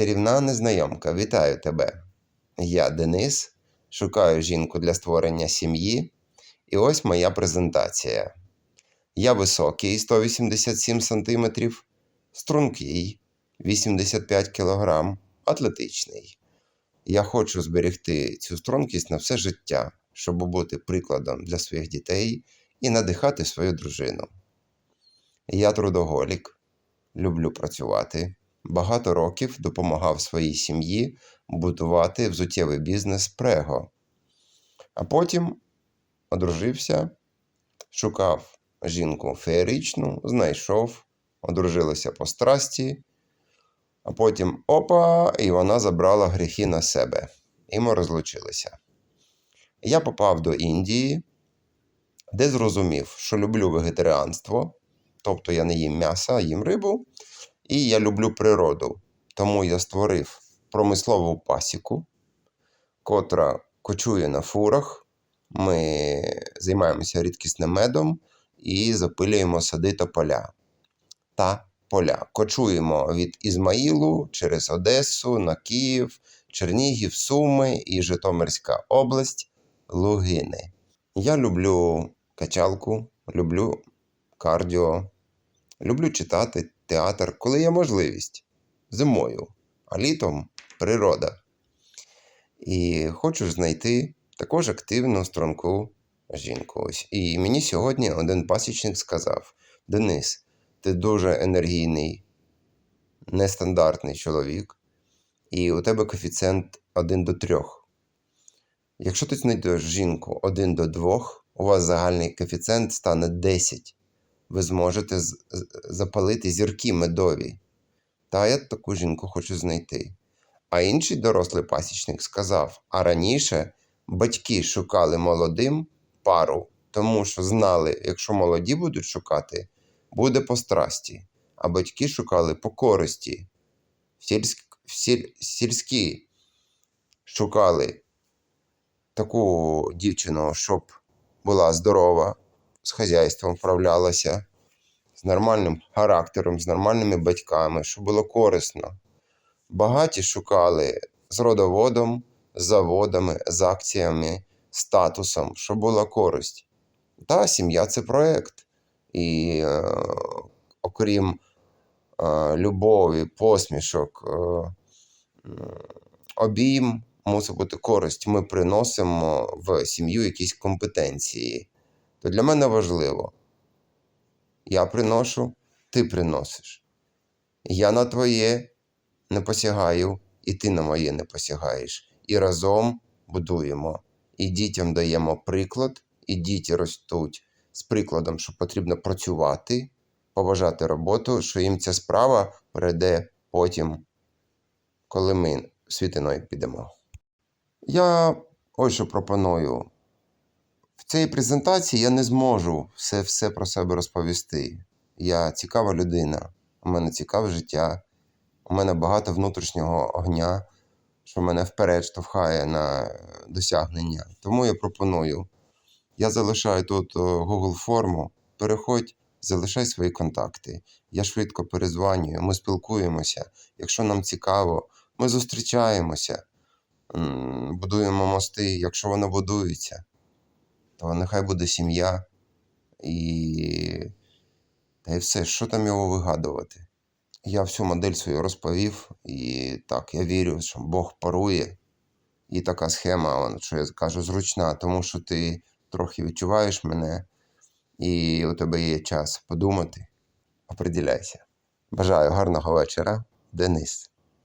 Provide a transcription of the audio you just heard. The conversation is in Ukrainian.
Чарівна незнайомка, вітаю тебе. Я Денис, шукаю жінку для створення сім'ї. І ось моя презентація. Я високий 187 см, стрункий 85 кг, атлетичний. Я хочу зберегти цю стрункість на все життя, щоб бути прикладом для своїх дітей і надихати свою дружину. Я трудоголік, люблю працювати. Багато років допомагав своїй сім'ї будувати взуттєвий бізнес Прего. А потім одружився, шукав жінку феєричну, знайшов, одружилися по страсті, а потім опа, і вона забрала гріхи на себе. І ми розлучилися. Я попав до Індії, де зрозумів, що люблю вегетаріанство, тобто я не їм м'яса, а їм рибу, і я люблю природу. Тому я створив промислову пасіку, котра кочує на фурах. Ми займаємося рідкісним медом і запилюємо сади та поля. Та поля. Кочуємо від Ізмаїлу через Одесу на Київ, Чернігів, Суми і Житомирська область Лугини. Я люблю качалку, люблю кардіо, люблю читати театр, коли є можливість зимою, а літом природа. І хочу знайти також активну, струнку жінку. Ось. І мені сьогодні один пасічник сказав: Денис, ти дуже енергійний, нестандартний чоловік, і у тебе коефіцієнт 1 до 3. Якщо ти знайдеш жінку 1 до 2, у вас загальний коефіцієнт стане 10. Ви зможете запалити зірки медові. Та я таку жінку хочу знайти. А інший дорослий пасічник сказав: а раніше батьки шукали молодим пару, тому що знали, якщо молоді будуть шукати, буде по страсті. А батьки шукали по користі. Сільськ... сіль... Сільські шукали таку дівчину, щоб була здорова, з хазяйством вправлялася, з нормальним характером, з нормальними батьками, щоб було корисно. Багаті шукали з родоводом, з заводами, з акціями, статусом, щоб була користь. Та сім'я це проект. І е, окрім е, любові, посмішок, е, обійм, мусить бути користь. Ми приносимо в сім'ю якісь компетенції. То для мене важливо. Я приношу, ти приносиш. Я на твоє не посягаю, і ти на моє не посягаєш. І разом будуємо. І дітям даємо приклад, і діти ростуть з прикладом, що потрібно працювати, поважати роботу, що їм ця справа перейде потім, коли ми світиною підемо. Я ось що пропоную. Цій презентації я не зможу все, все про себе розповісти. Я цікава людина, у мене цікаве життя, у мене багато внутрішнього огня, що мене вперед штовхає на досягнення. Тому я пропоную. Я залишаю тут Google форму. Переходь, залишай свої контакти. Я швидко перезванюю, ми спілкуємося. Якщо нам цікаво, ми зустрічаємося, будуємо мости. Якщо воно будується, то нехай буде сім'я і. Та й все, що там його вигадувати. Я всю модель свою розповів, і так, я вірю, що Бог парує. І така схема, що я кажу, зручна, тому що ти трохи відчуваєш мене, і у тебе є час подумати. Оприділяйся. Бажаю гарного вечора, Денис.